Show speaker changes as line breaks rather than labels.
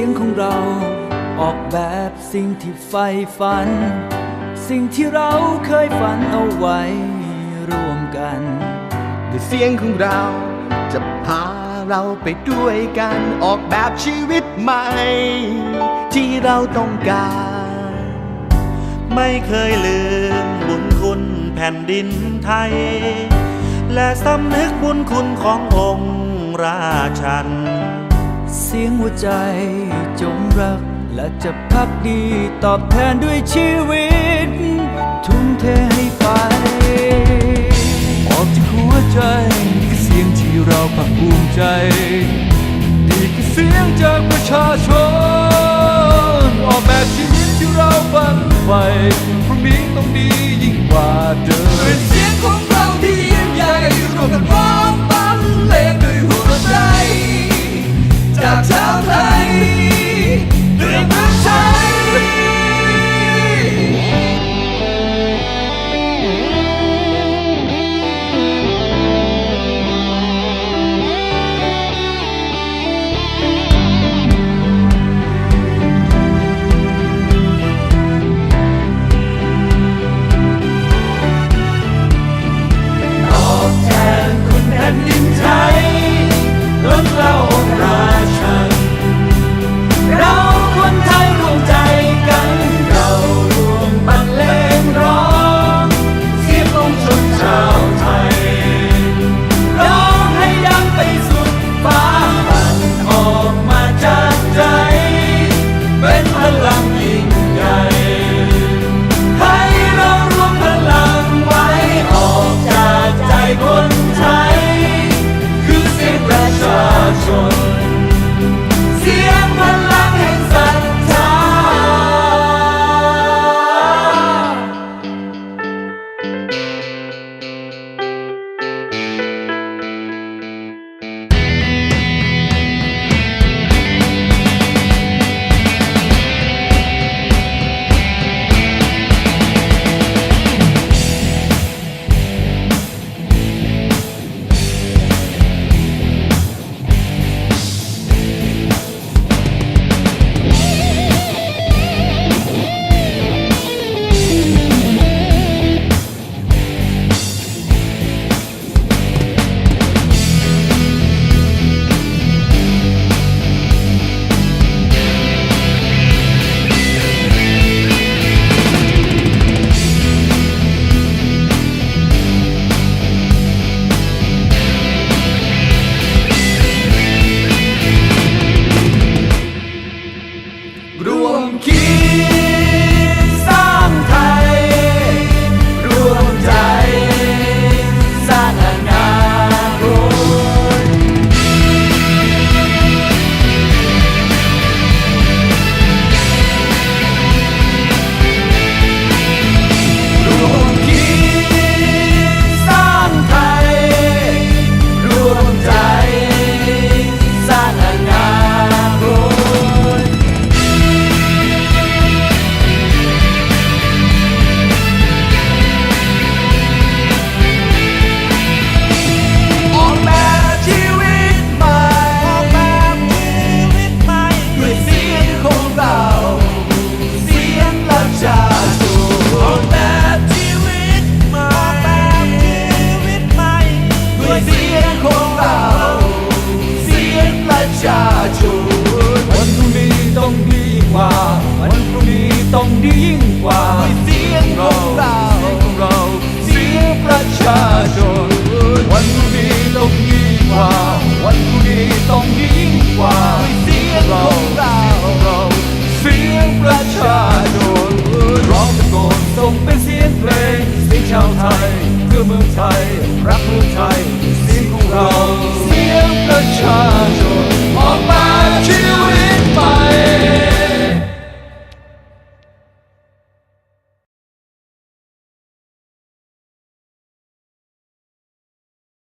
สียงของเรา ออกแบบสิ่งที่ใฝ่ฝัน สิ่งที่เราเคยฝันเอาไว้ร่วมกัน
ด้วยเสียงของเราจะพาเราไปด้วยกันออกแบบชีวิตใหม่ ที่เราต้องการ
ไม่เคยลืมบุญคุณแผ่นดินไทย และสำนึกบุญคุณขององค์ราชัน
เสียงหัวใจจงรัก และจะพักดีตอบแทนด้วยชีวิต ทุ่มเทให้ไป งดียิ่งกว่าเสียงของเราเราเสียงประชาชนวันนี้ต้องยิ่งกว่า วันนี้ต้องยิ่งกว่าเสียงของเราเราเสียงประชาชนร้องตะโกนส่งเป็นเสียงเพลงเสียงชาวไทยเพื่อเมืองไทยรักเมื
อ
งไทย
เสียงของเรา
เสียงประชา